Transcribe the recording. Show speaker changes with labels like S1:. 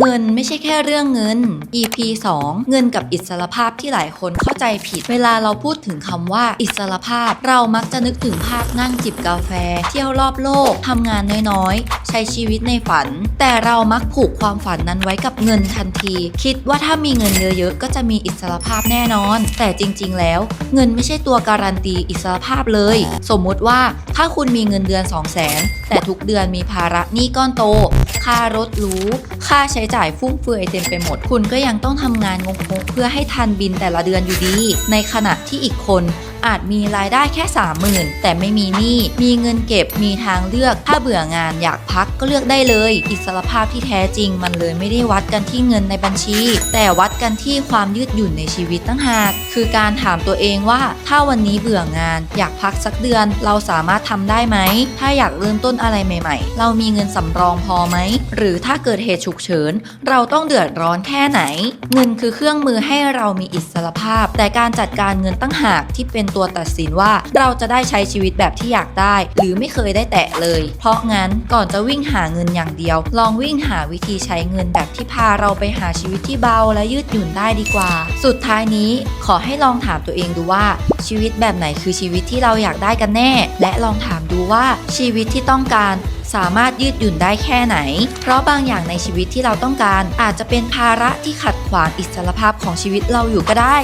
S1: เงินไม่ใช่แค่เรื่องเงิน EP 2 เงินกับอิสรภาพที่หลายคนเข้าใจผิด เวลาเราพูดถึงคำว่าอิสรภาพ เรามักจะนึกถึงภาพนั่งจิบกาแฟ เที่ยวรอบโลกทำงานน้อยๆ ใช้ชีวิตในฝัน แต่เรามักผูกความฝันนั้นไว้กับเงินทันที คิดว่าถ้ามีเงินเยอะๆ ก็จะมีอิสรภาพแน่นอน แต่จริงๆ แล้ว เงินไม่ใช่ตัวการันตีอิสรภาพเลย สมมุติว่าถ้าคุณมีเงินเดือน 2 0 0 0 0 0แต่ทุกเดือนมีภาระหนี้ก้อนโต ค่ารถหรู ค่าใช้จ่ายฟุ่มเฟือยเต็มไปหมด คุณก็ยังต้องทำงานงงๆเพื่อให้ทันบินแต่ละเดือนอยู่ดี ในขณะที่อีกคน อาจมีรายได้แค่30,000แต่ไม่มีหนี้ มีเงินเก็บ มีทางเลือก ถ้าเบื่องานอยากพักก็เลือกได้เลย อิสรภาพที่แท้จริงมันเลยไม่ได้วัดกันที่เงินในบัญชี แต่วัดกันที่ความยืดหยุ่นในชีวิตตั้งหาก คือการถามตัวเองว่า ถ้าวันนี้เบื่องาน อยากพักสักเดือน เราสามารถทำได้ไหม ถ้าอยากเริ่มต้นอะไรใหม่ ๆ เรามีเงินสำรองพอไหม หรือถ้าเกิดเหตุฉุกเฉิน เราต้องเดือดร้อนแค่ไหน เงินคือเครื่องมือให้เรามีอิสรภาพ แต่การจัดการเงินตั้งหากที่เป็นตัวตัดสินว่า เราจะได้ใช้ชีวิตแบบที่อยากได้ หรือไม่เคยได้แตะเลย เพราะงั้นก่อนจะวิ่งหาเงินอย่างเดียว ลองวิ่งหาวิธีใช้เงินแบบที่พาเราไปหาชีวิตที่เบาและยืดหยุ่นได้ดีกว่า สุดท้ายนี้ขอให้ลองถามตัวเองดูว่า ชีวิตแบบไหนคือชีวิตที่เราอยากได้กันแน่ และลองถามดูว่าชีวิตที่ต้องการสามารถยืดหยุ่นได้แค่ไหน เพราะบางอย่างในชีวิตที่เราต้องการ อาจจะเป็นภาระที่ขัดขวางอิสรภาพของชีวิตเราอยู่ก็ได้